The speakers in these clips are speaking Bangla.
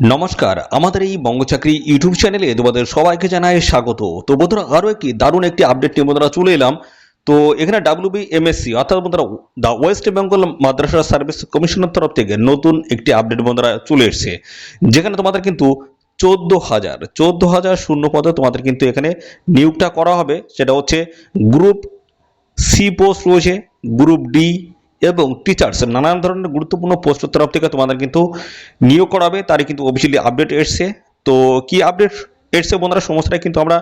নমস্কার, আমাদের এই বঙ্গচাকরি ইউটিউব চ্যানেলে তোমাদের সবাইকে জানাই স্বাগত। তো বন্ধুরা, আরও একটি দারুণ একটি আপডেট নিয়ে বন্ধুরা চলে এলাম। তো এখানে ডাব্লিউবি এমএসসি অর্থাৎ বন্ধুরা the West Bengal madrasa service কমিশনের তরফ থেকে নতুন একটি আপডেট বন্ধুরা চলে এসেছে। যেখানে তোমাদের কিন্তু চোদ্দ হাজার চোদ্দ হাজার শূন্য পদে তোমাদের কিন্তু এখানে নিয়োগটা করা হবে। সেটা হচ্ছে গ্রুপ সি পোস্ট রয়েছে গ্রুপ ডি এবং টিচার্স নানান ধরনের গুরুত্বপূর্ণ পোস্টের তরফ থেকে তোমাদের কিন্তু নিয়োগ করাবে, তারই কিন্তু অফিসিয়ালি আপডেট এসছে। তো কি আপডেট এসছে বন্ধুরা, সমস্তটাই কিন্তু আমরা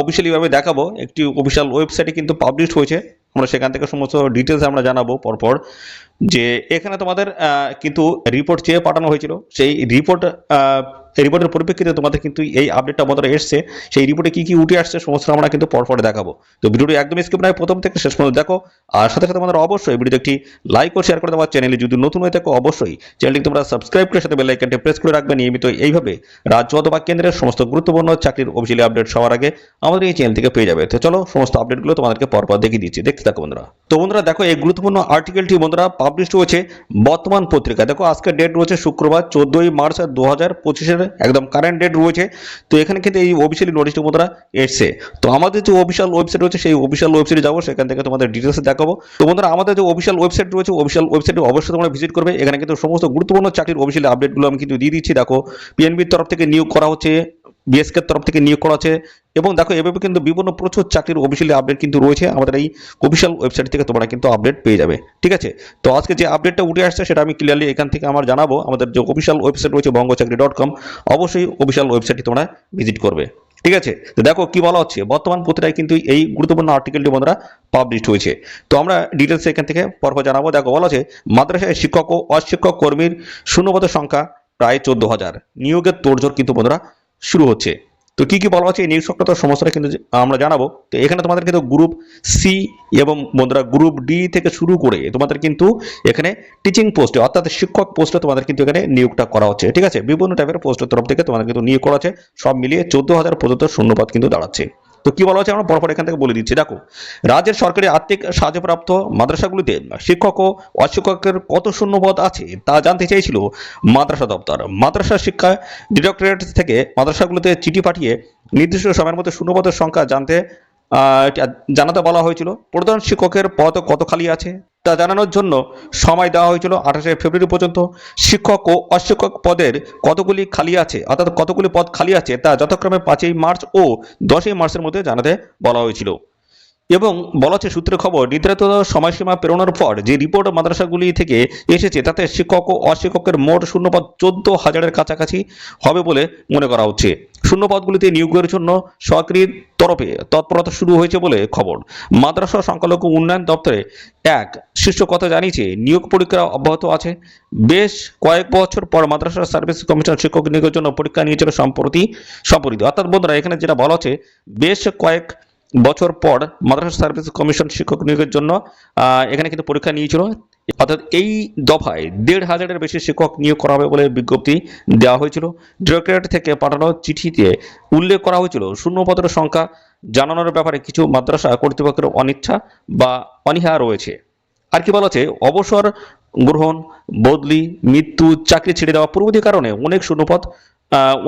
অফিসিয়ালিভাবে দেখাবো। একটি অফিসিয়াল ওয়েবসাইটে কিন্তু পাবলিশ হয়েছে। আমরা সেখান থেকে সমস্ত ডিটেলস আমরা জানাব পরপর। যে এখানে তোমাদের কিন্তু রিপোর্ট চেয়ে পাঠানো হয়েছিল, সেই রিপোর্ট রিপোর্টের পরিপ্রেক্ষিতে তোমাদের কিন্তু এই আপডেটটা আমাদের এসছে। সেই রিপোর্টে কি কি উঠে আসছে সমস্ত আমরা কিন্তু পরপর দেখাবো। তো ভিডিওটি একদম স্কিপ নয়, প্রথম থেকে শেষ পর্যন্ত দেখো। আর সাথে সাথে আমাদের অবশ্যই ভিডিওতে একটি লাইক ও শেয়ার করে দেওয়ার চ্যানেলে যদি নতুন হয়ে থাকো, অবশ্যই চ্যানেলটি তোমরা সাবস্ক্রাইব করে সাথে বেল আইকনটি প্রেস করে রাখবে। নিয়মিত এইভাবে রাজ্য অথবা কেন্দ্রের সমস্ত গুরুত্বপূর্ণ চাকরির অফিসিয়ালি আপডেট সবার আগে আমাদের এই চ্যানেল থেকে পেয়ে যাবে। তো চলো, সমস্ত আপডেটগুলো তোমাদেরকে পরপর দেখিয়ে দিচ্ছি। দেখতে থাকো বন্ধুরা। তো বন্ধুরা, দেখো এই গুরুত্বপূর্ণ আর্টিকেলটি বন্ধুরা পাবলিশ হয়েছে বর্তমান পত্রিকা দেখো, আজকের ডেট রয়েছে শুক্রবার, চোদ্দোই মার্চ দু হাজার পঁচিশের একদম কারেন্ট ডেট রয়েছে। তো এখানে কিন্তু এই অফিসিয়ালি নোটিশটি তোমরা এসছে। তো আমাদের যে অফিসিয়াল ওয়েবসাইট রয়েছে, সেই অফিসিয়াল ওয়েবসাইটে যাব, সেখান থেকে তোমাদের ডিটেলসে দেখাবো। তো বন্ধুরা, আমাদের যে অফিসিয়াল ওয়েবসাইট রয়েছে অফিসিয়াল ওয়েবসাইটে অবশ্যই তোমরা ভিজিট করবে। এখানে কিন্তু সমস্ত গুরুত্বপূর্ণ চাকরির অফিসিয়ালি আপডেটগুলো আমি কিন্তু দিয়ে দিচ্ছি। দেখো পিএনবির তরফ থেকে নিয়োগ করা হচ্ছে। বিএসকের তরফ থেকে নিয়োগ করা আছে এবং দেখো, এভাবে কিন্তু বিভিন্ন প্রচুর চাকরির অফিসিয়ালি আপডেট কিন্তু রয়েছে। আমাদের এই অফিসিয়াল ওয়েবসাইট থেকে তোমরা কিন্তু আপডেট পেয়ে যাবে। ঠিক আছে? তো আজকে যে আপডেটটা উঠে আসছে, সেটা আমি ক্লিয়ারলি এখান থেকে আমার জানাব। আমাদের যে অফিসিয়াল ওয়েবসাইট রয়েছে, বঙ্গচাকরি ডট কম অবশ্যই অফিসিয়াল ওয়েবসাইটটি তোমরা ভিজিট করবে। ঠিক আছে? তো দেখো, কি বলা হচ্ছে? বর্তমান পত্রিকায় কিন্তু এই গুরুত্বপূর্ণ আর্টিকেলটি বন্ধুরা পাবলিশ হয়েছে। তো আমরা ডিটেলস এখান থেকে পরপর জানাব। দেখো, বলা আছে মাদ্রাসায় শিক্ষক ও অশিক্ষক কর্মীর শূন্যপদের সংখ্যা প্রায় চোদ্দ হাজার। নিয়োগের তোড়জোড় কিন্তু বন্ধুরা শুরু হচ্ছে। তো কী কী বলা হচ্ছে এই নিয়োগ সমস্যাটা কিন্তু আমরা জানাব। তো এখানে তোমাদের কিন্তু গ্রুপ সি এবং বন্ধুরা গ্রুপ ডি থেকে শুরু করে তোমাদের কিন্তু এখানে টিচিং পোস্টে অর্থাৎ শিক্ষক পোস্টে তোমাদের কিন্তু এখানে নিয়োগটা করা হচ্ছে, ঠিক আছে? বিভিন্ন টাইপের পোস্টের তরফ থেকে তোমাদের কিন্তু নিয়োগ করা হচ্ছে। সব মিলিয়ে চোদ্দ হাজার পর্যন্ত শূন্যপাত কিন্তু দাঁড়াচ্ছে। তো কি বলা হচ্ছে আমরা পরপর এখান থেকে বলে দিচ্ছি। দেখো, রাজ্যের সরকারি আর্থিক সাহায্যপ্রাপ্ত মাদ্রাসাগুলিতে শিক্ষক ও অশিক্ষকের কত শূন্যপদ আছে তা জানতে চেয়েছিল মাদ্রাসা দপ্তর। মাদ্রাসা শিক্ষা ডিরেক্টরেট থেকে মাদ্রাসাগুলিতে চিঠি পাঠিয়ে নির্দিষ্ট সময়ের মধ্যে শূন্যপদের সংখ্যা জানতে জানাতে বলা হয়েছিল। প্রধান শিক্ষকের পদ কত খালি আছে? তা জানানোর জন্য সময় দেওয়া হয়েছিল আঠাশে ফেব্রুয়ারি পর্যন্ত। শিক্ষক ও অশিক্ষক পদের কতগুলি খালি আছে, অর্থাৎ কতগুলি পদ খালি আছে, তা যথাক্রমে পাঁচই মার্চ ও দশই মার্চের মধ্যে জানাতে বলা হয়েছিল। এবং বলা হচ্ছে সূত্রে খবর, নির্ধারিত সময়সীমা পেরোনোর পর যে রিপোর্ট মাদ্রাসাগুলি থেকে এসেছে, তাতে শিক্ষক ও অশিক্ষকের মোট শূন্যপদ চোদ্দ হাজারের কাছাকাছি হবে বলে মনে করা হচ্ছে। শূন্যপদগুলিতে নিয়োগের জন্য সরকারি তরফে তৎপরতা শুরু হয়েছে বলে খবর। মাদ্রাসা সংখ্যালঘু উন্নয়ন দপ্তরে এক শীর্ষ কথা জানিয়েছে, নিয়োগ পরীক্ষা অব্যাহত আছে। বেশ কয়েক বছর পর মাদ্রাসা সার্ভিস কমিশন শিক্ষক নিয়োগের জন্য পরীক্ষা নিয়েছিল সম্প্রতি সম্পর্কিত। অর্থাৎ বন্ধুরা, এখানে যেটা বলা হচ্ছে, বেশ কয়েক বছর পর মাদ্রাসা সার্ভিস কমিশন শিক্ষক নিয়োগের জন্য এখানে কিন্তু পরীক্ষা নিয়েছিল। অর্থাৎ এই দফায় দেড় হাজারের বেশি শিক্ষক নিয়োগ করা হবে বলে বিজ্ঞপ্তি দেওয়া হয়েছিল। ডিরেক্টরেট থেকে পাঠানো চিঠিতে উল্লেখ করা হয়েছিল, শূন্যপদের সংখ্যা জানানোর ব্যাপারে কিছু মাদ্রাসা কর্তৃপক্ষের অনিচ্ছা বা অনীহা রয়েছে। আর কি বলা অবসর গ্রহণ, বদলি, মৃত্যু, চাকরি ছেড়ে দেওয়া পূর্ববর্তী কারণে অনেক শূন্যপদ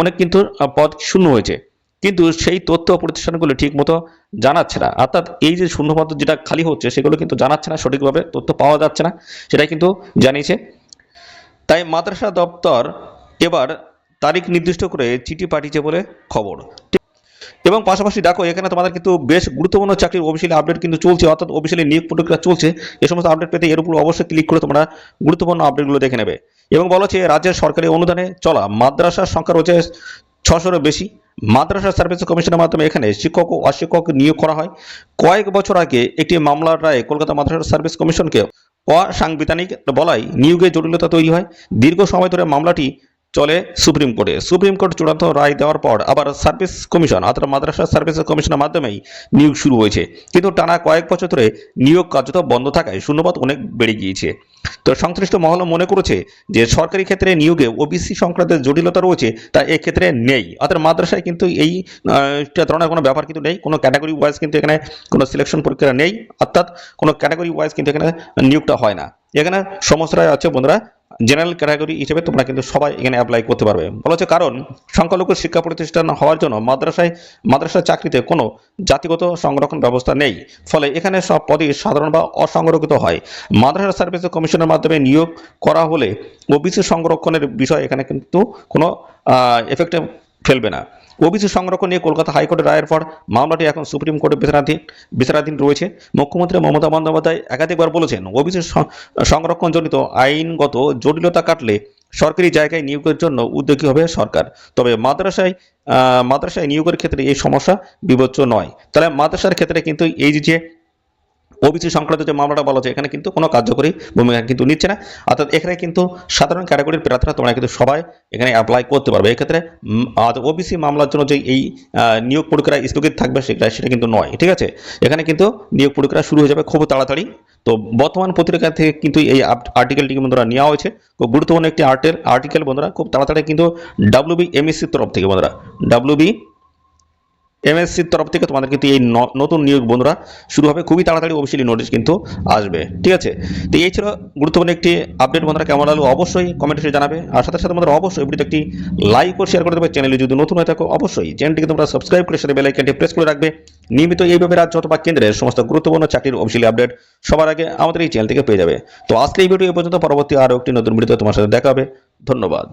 অনেক কিন্তু পদ শূন্য হয়েছে। কিন্তু সেই তথ্য প্রতিষ্ঠানগুলো ঠিক মতো জানাচ্ছে না। অর্থাৎ এই যে শূন্যপদ যেটা খালি হচ্ছে, সেগুলো কিন্তু জানাচ্ছে না, সঠিকভাবে তথ্য পাওয়া যাচ্ছে না, সেটাই কিন্তু জানিয়েছে। তাই মাদ্রাসা দপ্তর এবার তারিখ নির্দিষ্ট করে চিঠি পাঠিয়েছে বলে খবর। এবং পাশাপাশি দেখো, এখানে তোমাদের কিন্তু বেশ গুরুত্বপূর্ণ চাকরির অফিসিয়ালি আপডেট কিন্তু চলছে, অর্থাৎ অফিসিয়ালি নিয়োগ প্রক্রিয়া চলছে, এ সমস্ত আপডেট পেতে এর উপর অবশ্যই ক্লিক করে তোমরা গুরুত্বপূর্ণ আপডেটগুলো দেখে নেবে। এবং বলা হচ্ছে, রাজ্যের সরকারি অনুদানে চলা, মাদ্রাসার সংখ্যা রয়েছে ছশোরও বেশি। মাদ্রাসা সার্ভিস কমিশনের মাধ্যমে এখানে শিক্ষক ও অশিক্ষক নিয়োগ করা হয়। কয়েক বছর আগে একটি মামলার রায়ে কলকাতা মাদ্রাসা সার্ভিস কমিশনকে অসাংবিধানিক বলায় নিয়োগে জটিলতা তৈরি হয়। দীর্ঘ সময় ধরে মামলাটি চলে সুপ্রিম কোর্টে। সুপ্রিম কোর্ট চূড়ান্ত রায় দেওয়ার পর আবার সার্ভিস কমিশন অর্থাৎ মাদ্রাসা সার্ভিস কমিশনের মাধ্যমেই নিয়োগ শুরু হয়েছে। কিন্তু টানা কয়েক বছর ধরে নিয়োগ কার্যত বন্ধ থাকায় শূন্যপদ অনেক বেড়ে গিয়েছে। তো সংশ্লিষ্ট মহল মনে করেছে যে সরকারি ক্ষেত্রে নিয়োগে ওবিসি সংক্রান্ত জটিলতা রয়েছে, তা এক্ষেত্রে নেই। অর্থাৎ মাদ্রাসায় কিন্তু এই ধরনের কোনো ব্যাপার কিন্তু নেই। কোনো ক্যাটাগরি ওয়াইজ কিন্তু এখানে কোনো সিলেকশন প্রক্রিয়া নেই। অর্থাৎ কোনো ক্যাটাগরি ওয়াইজ কিন্তু এখানে নিয়োগটা হয় না। এখানে সমস্যাটা আছে বন্ধুরা। জেনারেল ক্যাটাগরি হিসেবে তোমরা কিন্তু সবাই এখানে অ্যাপ্লাই করতে পারবে। বলা হচ্ছে কারণ, সংখ্যালঘু শিক্ষা প্রতিষ্ঠান হওয়ার জন্য মাদ্রাসায় মাদ্রাসার চাকরিতে কোনো জাতিগত সংরক্ষণ ব্যবস্থা নেই। ফলে এখানে সব পদই সাধারণ বা অসংরক্ষিত হয়। মাদ্রাসা সার্ভিস কমিশনের মাধ্যমে নিয়োগ করা হলে ওবিসি সংরক্ষণের বিষয় এখানে কিন্তু কোনো এফেক্টে ফেলবে না। ওবিসি সংরক্ষণ নিয়ে কলকাতা হাইকোর্টের রায়ের পর মামলাটি এখন সুপ্রিম কোর্টে বিচারাধীন বিচারাধীন রয়েছে। মুখ্যমন্ত্রী মমতা বন্দ্যোপাধ্যায় একাধিকবার বলেছেন, ওবিসি সংরক্ষণজনিত আইনগত জটিলতা কাটলে সরকারি জায়গায় নিয়োগের জন্য উদ্যোগী হবে সরকার। তবে মাদ্রাসায় মাদ্রাসায় নিয়োগের ক্ষেত্রে এই সমস্যা বিবেচ্য নয়। তাহলে মাদ্রাসার ক্ষেত্রে কিন্তু এই যে ওবিসি সংক্রান্ত যে মামলাটা বলা হচ্ছে, এখানে কিন্তু কোনো কার্যকরী ভূমিকা কিন্তু নিচ্ছে না। অর্থাৎ এখানে কিন্তু সাধারণ ক্যাটাগরির প্রার্থীরা তোমরা কিন্তু সবাই এখানে অ্যাপ্লাই করতে পারবে। এক্ষেত্রে ওবিসি মামলার জন্য যে এই নিয়োগ প্রক্রিয়া স্থগিত থাকবে সেটা সেটা কিন্তু নয়, ঠিক আছে? এখানে কিন্তু নিয়োগ প্রক্রিয়া শুরু হয়ে যাবে খুব তাড়াতাড়ি। তো বর্তমান পত্রিকা থেকে কিন্তু এই আর্টিকেলটি বন্ধুরা নেওয়া হয়েছে। খুব গুরুত্বপূর্ণ একটি আর্টেল আর্টিকেল বন্ধুরা, খুব তাড়াতাড়ি কিন্তু ডাব্লিউবি এমএসসির তরফ থেকে বন্ধুরা। ডাব্লিউবি এমএসসির তরফ থেকে তোমাদের কিন্তু এই নতুন নিয়োগ বন্ধুরা শুরু হবে। খুবই তাড়াতাড়ি অফিসিয়ালি নোটিশ কিন্তু আসবে। ঠিক আছে? তো এই ছিল গুরুত্বপূর্ণ একটি আপডেট বন্ধুরা কেমন লাগল? অবশ্যই কমেন্টে জানাবে। আর সাথে সাথে বন্ধুরা অবশ্যই ভিডিওতে একটি লাইক ও শেয়ার করে দেবে। চ্যানেলে যদি নতুন হয়ে থাকো, অবশ্যই চ্যানেলটিকে তোমরা সাবস্ক্রাইব করে সাথে বেল আইকনটি প্রেস করে রাখবে। নিয়মিত এইভাবে রাজ্য অথবা কেন্দ্রের সমস্ত গুরুত্বপূর্ণ চাকরির অফিসিয়ালি আপডেট সবার আগে আমাদের এই চ্যানেল থেকে পেয়ে যাবে। তো আজকে এই ভিডিও পর্যন্ত। পরবর্তী আরও একটি নতুন ভিডিওতে তোমার সাথে দেখা হবে। ধন্যবাদ।